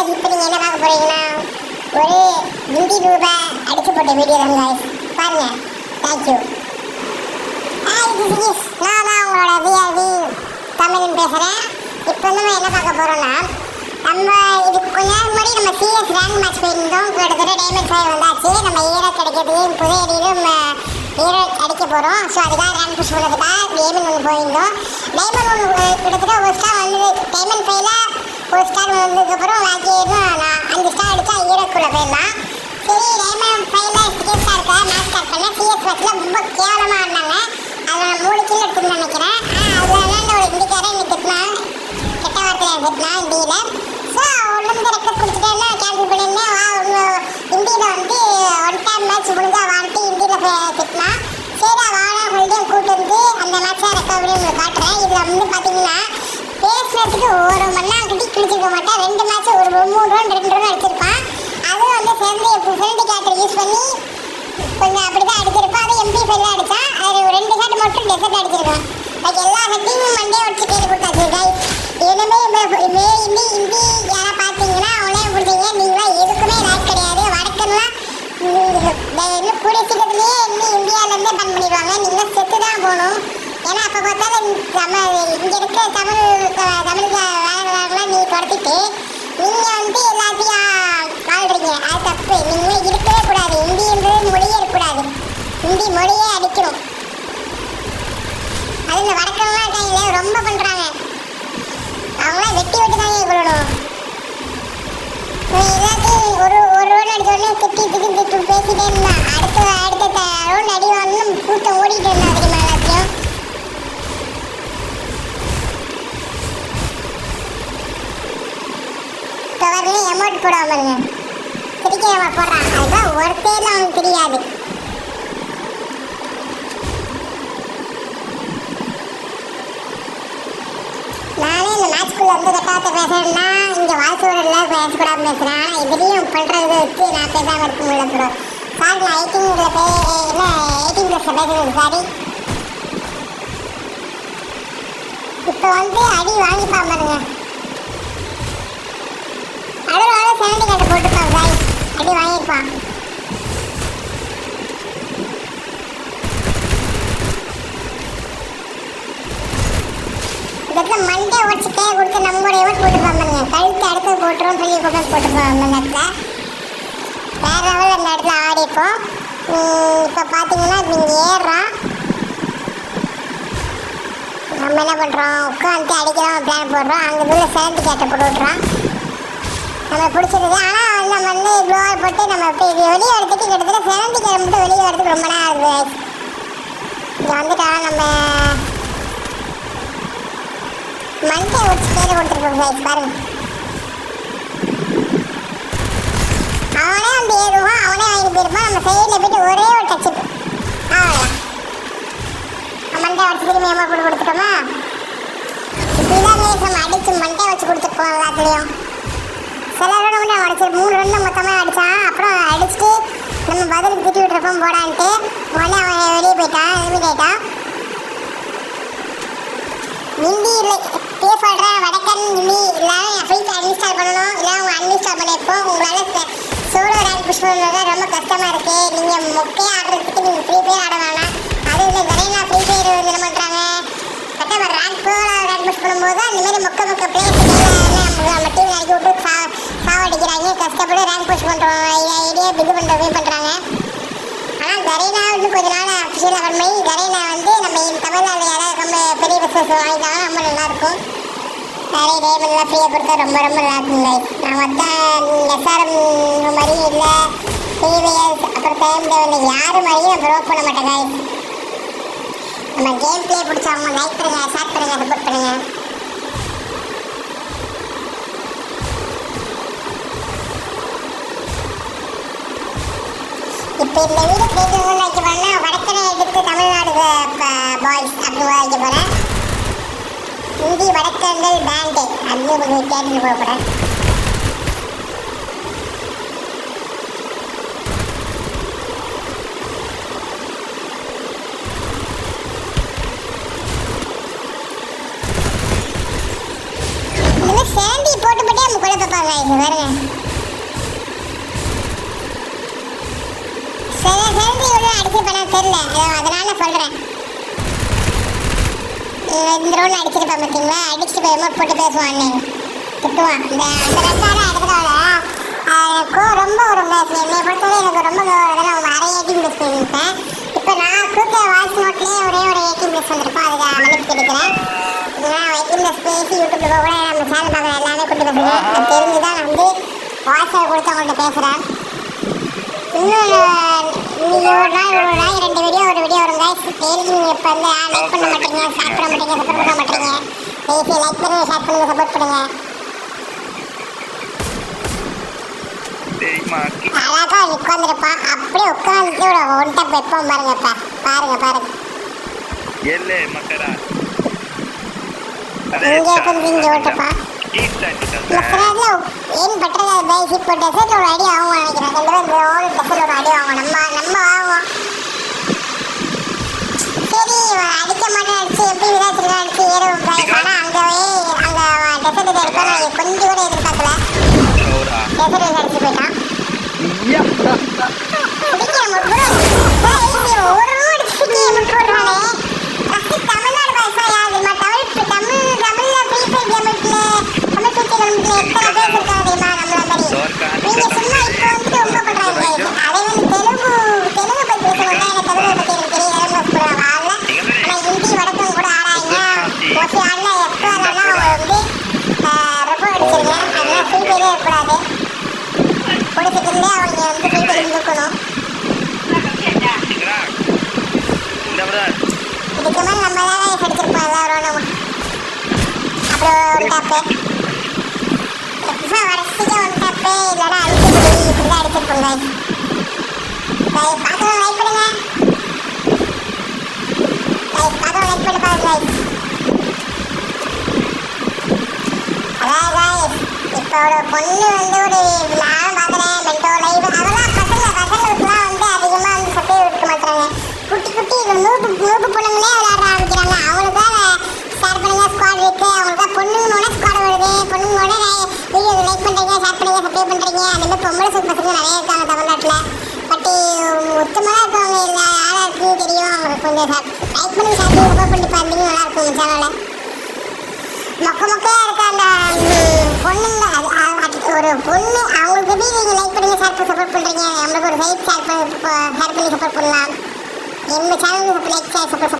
guys, இப்போ நீங்க என்ன பார்க்க போறீங்கன்னா ஒரு ஹிந்தி ரூபா அடிச்சு போட்ட வீடியோ தான் guys. பாருங்க. தேங்க்யூ நான் தான் உங்களோட விஆர்வி தமிழன் பேசுகிறேன் இப்போ வந்து நம்ம என்ன பார்க்க போகிறோம்னா நம்ம இது கொஞ்ச நேரம் முன்னாடி நம்ம சிஎஸ் ரேங்க் மேட்ச் போயிருந்தோம். கிட்டத்தட்ட டேமேஜ் ஃபைவ் வந்தாச்சு. நம்ம ஈரோ கிடைக்கிறதுக்கு புது அடியிலும் ஈரோ அடிக்க போகிறோம் ஸோ அதுக்காக ரேங்க் புஷ் பண்ணுறதுக்காக டைமண்ட் ஒன்று போயிருந்தோம். டைமண்ட் ஒன்று கிட்டத்தட்ட ஒரு ஸ்டார் வந்து டைமண்ட் ஃபைவ்ல ஒரு ஸ்டார் வந்ததுக்கப்புறம் பாக்கி நான் அஞ்சு ஸ்டார் அடித்தா ஈரோக்குள்ளே போயிடலாம். சரி ரேமன் ஃபைவ்ல செகண்ட் ஸ்டாருக்கு மேட்ச் ஸ்டார்ட் பண்ணேன். சிஎஸ் பஸ்ஸில் ரொம்ப கேவலமாக இருந்தாங்க. அதை நான் மூணு கிலோ எடுத்துன்னு நினைக்கிறேன் அதில் என்ன ஒரு இண்டிக்காரன் இன்னைக்கு திட்டினான் கெட்ட வார்த்தையில் திட்டினான் இந்தியில். ஸோ உள்ளிருந்து ரெக்கப் கொடுத்துட்டேன்னா கேன்சல் பண்ணியிருந்தேன். வா உங்க இந்தியில் வந்து ஒன் டைம் மேட்ச் முடிஞ்சா வான்ட்டு இந்தியில் திட்டினான் சரி வாடா மறுபடியும் கூப்பிட்டு வந்து அந்த மேட்ச்சை ரெக்கவரி உங்களுக்கு காட்டுறேன். இதில் வந்து பார்த்தீங்கன்னா பேசுறதுக்கு ஒரு மணி நேரம் கட்டி கிழிச்சிருக்க மாட்டேன் ரெண்டு மேட்ச் ஒரு மூணு ரவுண்ட் ரெண்டு ரவுண்ட் அடிச்சிருப்பான் அதுவும் வந்து சேர்ந்து ஃப்ரெண்டு கேட்டர் யூஸ் பண்ணி கொஞ்சம் அப்படிதான் அடிச்சிருப்பான் அது எம்பி ஃபைவ்ல அடித்தான் அது ஒரு ரெண்டு ஷாட் மட்டும் டெசர்ட் அடிச்சிருக்கான் லைக் எல்லா ஷாட்டையும் மண்டே உடச்சு கேள்வி கொடுத்தாச்சு கைஸ் இனிமே மே இந்தி இந்தி யாரா பார்த்தீங்கன்னா அவனே பிடிச்சிங்க நீங்களாம் எதுக்குமே லைக் கிடையாது. வடக்கெல்லாம் இன்னும் கூடிய சீக்கிரத்துலேயே இன்னும் இந்தியாவிலேருந்தே பன் பண்ணிடுவாங்க. நீங்கள் செத்து தான் போகணும். அப்போ இங்கே இருக்க தமிழ் தமிழுக்கு நீ கடத்திட்டு நீங்கள் வந்து எல்லாத்தையும் வாழ்றீங்க. அது தப்பு. இருக்கவே கூடாது. ஹிந்தின்றது மொழியே இருக்கக்கூடாது. ஹிந்தி மொழியே அடிக்கணும். அது இந்த வடக்கெல்லாம் இருக்காங்களே ரொம்ப பண்ணுறாங்க அவங்களாம் வெட்டி விட்டு தாங்க கொள்ளணும் எல்லாத்தையும் ஒரு ஒரு ரவுண்ட் அடிச்ச உடனே திட்டி திட்டி திட்டு பேசிட்டே இருந்தான் அடுத்த அடுத்த ரவுண்ட் அடி வாங்கணும் கூட்டம் ஓடிட்டு இருந்தான் தெரியுமா? எல்லாத்தையும் எமௌண்ட் போடாம பாருங்க. நம்ம போடுறான் அதுதான் ஒருத்தே அவனுக்கு தெரியாது. நானே இந்த மேட்ச்க்குள்ளே வந்து கட்டாத்த பேசுறேன்னா இங்க வாய்ஸோட பேசக்கூடாது பேசுகிறேன் ஆனால் இதுலயும் பண்றது வச்சு நான் பேசாமல் இருக்க முடியல ப்ரோ சார் நான் எயிட்டீன் பே என்ன எயிட்டீன் ப்ளஸ் பேசுறது சாரி இப்போ வந்து அடி வாங்கிப்பான் பாருங்க அதனால செவன்டி கட்டு போட்டுப்பான் சாய் அடி வாங்கியிருப்பான் இதுக்கு மண்டே உடச்சு கொடுத்து நம்மளுடைய ஓட்டு போட்டுப்பான் கழுத்து அடுத்து போட்டுரும் சொல்லி கொண்டு வந்து அந்த இடத்துல வேற லெவல் அந்த இடத்துல ஆடிப்போம் இப்போ பார்த்தீங்கன்னா இப்போ இங்கே ஏறுறான் நம்ம என்ன பண்ணுறோம் உட்காந்து அடிக்கிறோம் பிளான் போடுறோம். அங்கே உள்ள சேர்ந்து கேட்டை போட்டு விட்றோம் நம்ம பிடிச்சிருக்கு ஆனால் நம்ம வந்து க்ளோவர் போட்டு நம்ம இப்போ இது வெளியே எடுத்துட்டு கிட்டத்தட்ட செவன்டி கிளம்பிட்டு வெளியே எடுத்துட்டு ரொம்ப நேரம் ஆகுது இங்கே வந்துட்டா நம்ம மண்டே வச்சு கேட்டு கொடுத்துருக்கோம் சார் பாருங்க. அவனே வந்து ஏறுவான் அவனே வாங்கி போயிருப்பான். நம்ம சைடில் போயிட்டு ஒரே ஒரு டச்சு அவ்வளோதான் மண்டே வச்சு திரும்பி அம்மா கூட கொடுத்துட்டோமா? இப்படிதான் guys நம்ம அடிச்சு மண்டே வச்சு கொடுத்துருக்கோம் எல்லாத்துலேயும். ரன் மூணு ரன் மொத்தமாக அடித்தான் அப்புறம் அடிச்சுட்டு நம்ம பதிலுக்கு திட்டி விட்டுருப்போம் போடான்ட்டு உடனே அவன் வெளியே போயிட்டான் எலிமிட் ஆயிட்டான். ஹிந்தி இல்லை. பே சொல்கிறேன் வடக்கன் ஹிந்தி எல்லாரும் என் ஃப்ரீக்கு அன்இன்ஸ்டால் பண்ணணும். இல்லை அவங்க அன்இன்ஸ்டால் பண்ணியிருப்போம். உங்களால் சோலோ ரேங்க் புஷ் பண்ணுறது ரொம்ப கஷ்டமாக இருக்குது நீங்கள் மொக்கையாக ஆடுறதுக்கு நீங்கள் ஃப்ரீ ஃபயர் ஆட வேணாம். அது இல்லை நிறையா ஃப்ரீ ஃபயர் வந்து என்ன பண்ணுறாங்க கரெக்டாக ரேங்க் போல ரேங்க் புஷ் பண்ணும்போது அந்த மாதிரி மொக்க மொக்க பிளேயர்ஸ் நம்ம டீம் இறக்கி விட்டு சாவடிக்கிறாங்க கஷ்டப்பட்டு ரேங்க் புஷ் பண்ணுறோம் ஐடியா இது பண்ணுறவே பண்ணுறாங்க ஆனால் கரீனா வந்து கொஞ்ச நாள் அஃபிஷியலாக பண்ணி கரீனா வந்து நம்ம தமிழ்நாடு யாராவது ரொம்ப பெரிய பிஸ்னஸ் வாங்கிட்டாங்கன்னா ரொம்ப நல்லாயிருக்கும். நிறைய டேபிள்லாம் ஃப்ரீயாக கொடுத்தா ரொம்ப ரொம்ப நல்லாயிருக்கும் நான் மற்ற எஸ்ஆர்எம் மாதிரியும் இல்லை டிவிஎஸ் அப்புறம் டைம் டேபிள் யார் மாதிரியும் நான் ப்ரோக் பண்ண மாட்டேங்க நம்ம கேம் பிளே பிடிச்சவங்க லைக் பண்ணுங்கள் ஷேர் பண்ணுங்கள் சப்போர்ட் பண்ணுங்கள் இப்போ இந்த வீடு கேட்கணும்னு வைக்க போறேன்னா வடக்கனை எடுத்து தமிழ்நாடு பாய்ஸ் அப்படி வைக்க போகிறேன் இந்தி வடக்கங்கள் பேண்டு அப்படின்னு உங்களுக்கு கேட்டுட்டு போக போகிறேன் சேண்டி போட்டு போட்டே நம்ம குழப்பப்பா பாருங்க இது பாருங்க. சில செல்வி ஒன்றும் அடிச்சு பண்ண தெரியல. அதனால சொல்றேன். இந்த ரோல் அடிச்சிருப்பேன் பார்த்தீங்களா அடிச்சுட்டு போய் எமோட் போட்டு பேசுவான் திட்டுவான். இந்த அந்த ரெண்டாவது அடுத்ததோட கோ ரொம்ப ஒரு பேசு என்னை பொறுத்தவரை எனக்கு ரொம்ப கோவம் நான் அரை எயிட்டீன் ப்ளஸ் பண்ணியிருப்பேன் இப்போ நான் கூட்ட வாய்ஸ் நோட்லேயே ஒரே ஒரு எயிட்டீன் ப்ளஸ் வந்திருப்போம் அதுக்கு மன்னிப்பு கேட்டுக்கிறேன். நான் எயிட்டீன் பேசி யூடியூப்ல கூட நம்ம சேனல் பார்க்குற எல்லாமே கொண்டு பேசுகிறேன் தெரிஞ்சு தான் நான் வந்து வாட்ஸ்அப் கொடுத்து அவங்கள்ட்ட பேசுகிறேன் இன்னும் இவ்வளோ ரெண்டு வீடியோ ஒரு வீடியோ வரும் காய்ஸ் டெய்லி சாப்பிட மாட்டீங்க சப்போர்ட் பண்ண மாட்டீங்க தயவுசெய்து லைக் பண்ணுங்க அழகா உட்காந்துருப்பா அப்படியே உட்காந்துட்டு ஒன்ட்ட வைப்போம் பாருங்கப்பா பாருங்க பாருங்க இங்கே கொஞ்சம் இங்கே விட்டுப்பா இந்த ஏன் பட்டது பைக் இப்போ ஒரு அடி ஆகும் நினைக்கிறேன். ரெண்டு பேரும் இந்த ஓல் ஒரு அடி ஆகும் நம்ம நம்ம சரி அடிக்க மாட்டேன் அடிச்சு எப்படி விதாச்சிருக்கா அடிச்சு ஏறும் பைக் ஆனா அங்கவே அந்த டெசர்ட் இருப்பான் கொஞ்சம் கூட எதிர்பார்க்கல. கொடுத்துட்டு அவங்க வந்து போயிட்டு இருக்கணும் இதுக்கு மேலே நம்ம தான் எடுத்துருப்போம் எல்லாரும் அப்புறம் ஒரு டாப்பு எப்போ வரிசைக்கு ஒரு டாப்பு இல்லைன்னா அடிச்சுட்டு இப்படி தான் அடிச்சிருப்போம் guys. guys, பார்க்கணும் லைக் பண்ணுங்க லைக் பண்ணி பாருங்க அதான் இப்போ ஒரு பொண்ணு வந்து ஒரு ஷேர் பண்ணுறீங்க அந்த மாதிரி பொம்பளை சூட் பசங்க நிறைய இருக்காங்க தமிழ்நாட்டில். பட்டு உத்தமமாக இருக்கவங்க இல்லை யாராக இருக்குன்னு தெரியும். அவங்களுக்கு கொஞ்சம் லைக் பண்ணி சாப்பிட்டு பண்ணி சப்போர்ட் பண்ணி பார்த்தீங்க நல்லாயிருக்கும் உங்கள் சேனலில் மொக்க மொக்கையாக இருக்க அந்த பொண்ணுங்க ஒரு பொண்ணு அவங்களுக்கு எப்படி நீங்கள் லைக் பண்ணி ஷேர் பண்ணி சப்போர்ட் பண்ணுறீங்க நம்மளுக்கு ஒரு லைக் ஷேர் பண்ணி ஷேர் பண்ணி சப்போர்ட் பண்ணலாம். எங்கள் சேனலுக்கு லைக் ஷேர் சப்போர்ட்